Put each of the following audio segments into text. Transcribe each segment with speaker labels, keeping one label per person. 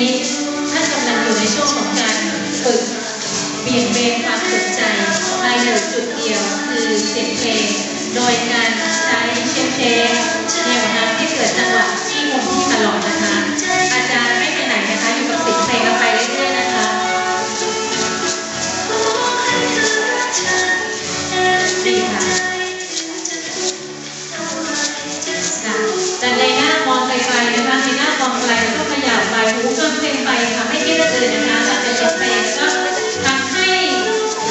Speaker 1: ี้ท่านกำลังอยู่ในช่วงของการฝึกเบี่ยงเบนความสนใจไปอยู่จุดเดียวคือเสียงเพลงโดยการใช้เสียงเพลง หูเกินเพลงไปค่ะไม่คิดจะตื่นนะคะแต่เป็นเพลงก็ทำให้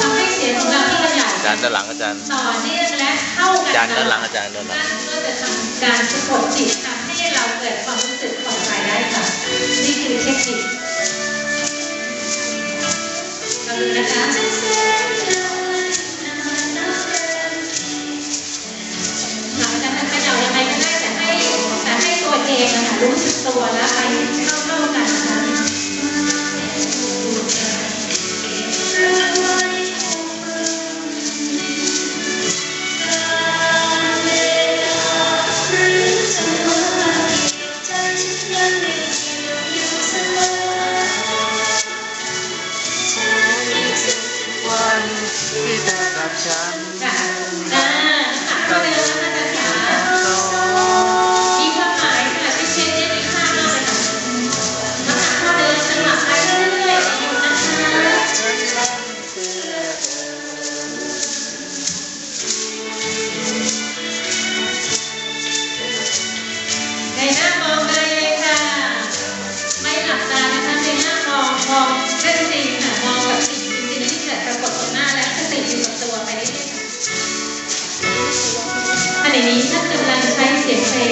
Speaker 1: ทำให้เสียงของเราที่ขยับ
Speaker 2: อาจารย์ด้านหลังอาจารย์
Speaker 1: ต่อเนื่องและเข้ากัน
Speaker 2: อาจารย์ด้านหลังอาจารย์ด้านหลัง
Speaker 1: ก็จะทำการสะกดจิตทำให้เราเกิดความรู้สึกผ่อนคลายได้ค่ะนี่คือเทคนิคเราดูนะคะ นี้
Speaker 2: ท่า
Speaker 1: นกำลังใช้เสียงเพลง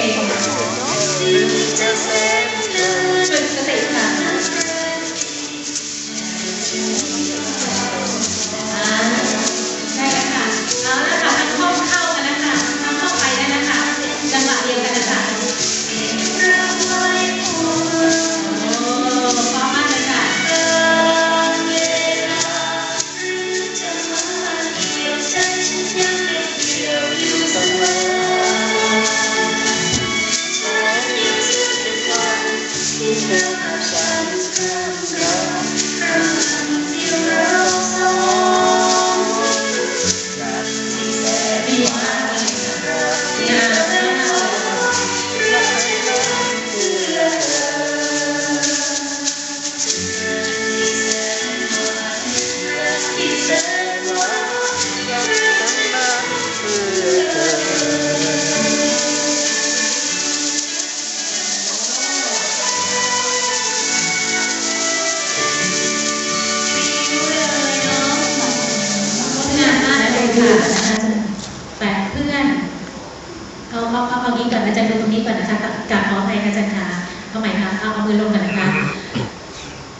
Speaker 1: ก่อนนะคะกราบขออภัยค่ะอาจารย์ค่ะเอาใหม่ค่ะเอาเอามือลงก่อนนะคะ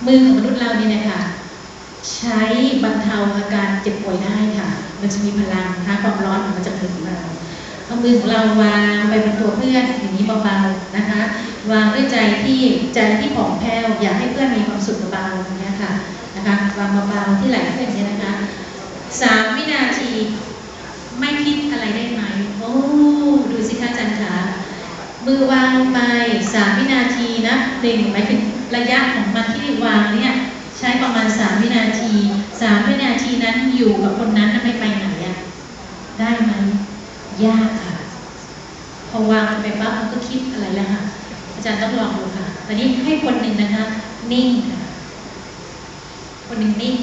Speaker 1: มือของมนุษย์เราเนี่ยนะคะใช้บรรเทาอาการเจ็บป่วยได้ค่ะ มันจะมีพลังนะคะความร้อนของมันจะถึงเราเอามือของเราวางไปบนตัวเพื่อนอย่างนี้เบาๆนะคะ วางด้วยใจที่ใจที่ผ่องแผ้วอยากให้เพื่อนมีความสุขเบาๆอย่างเงี้ยค่ะนะคะวางเบาๆที่ไหล่เพื่อนอย่างเงี้ยนะคะสามวินาที ไม่คิดอะไรได้ไหม โอ้ ดูสิคะอาจารย์คะ มือวางลงไปสามวินาทีนะหนึ่งหมายถึงระยะของมันที่วางเนี่ยใช้ประมาณสามวินาทีสามวินาทีนั้นอยู่กับคนนั้นนะไม่ไปไหนอะได้ไหมยากค่ะ พอวางไปปั๊บมันก็คิดอะไรแล้วค่ะ อาจารย์ต้องลองดูค่ะตอนนี้ให้คนหนึ่งนะคะ นิ่งค่ะ คนหนึ่งนิ่ง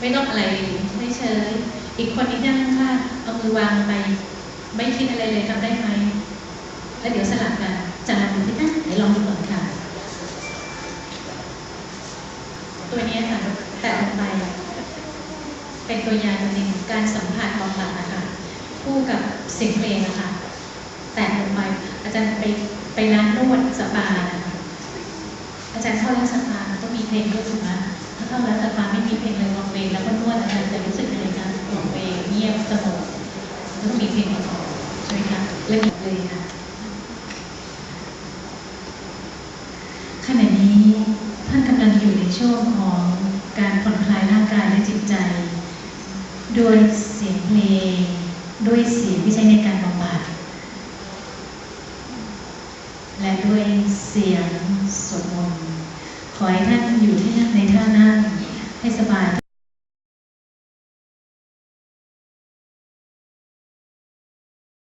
Speaker 1: ไม่ต้องอะไรไม่เฉยอีกคนนี้นั่งข้างๆเอามือวางไป ไม่คิดอะไรเลยทำได้ไหม แล้วเดี๋ยวสลับกันจะลองดูที่นั่นไหนลองดูก่อนค่ะ ตัวนี้ค่ะแตะลงไปเป็นตัวอย่างหนึ่งการสัมผัสบำบัดนะคะคู่กับเสียงเพลงนะคะแตะลงไปอาจารย์ไปไปร้านนวดสปานะคะอาจารย์เข้าร้านสปาต้องมีเพลงด้วยถูกไหมถ้าเข้าร้านสปาไม่มีเพลงเลยลองเพลงแล้วก็นวดอาจารย์จะรู้สึกยังไงคะลองเพลงเงียบสงบต้องมีเพลงประกอบใช่ไหมคะเล่นเลยค่ะ ขณะนี้ท่านกำลังอยู่ใน ช่วงของการผ่อนคลายร่างกายและจิตใจ ด้วยเสียงเพลง ด้วยเสียงที่ใช้ในการบำบัดและด้วยเสียงสวดมนต์ขอให้ท่านอยู่ที่นั่งในท่านั่งให้สบาย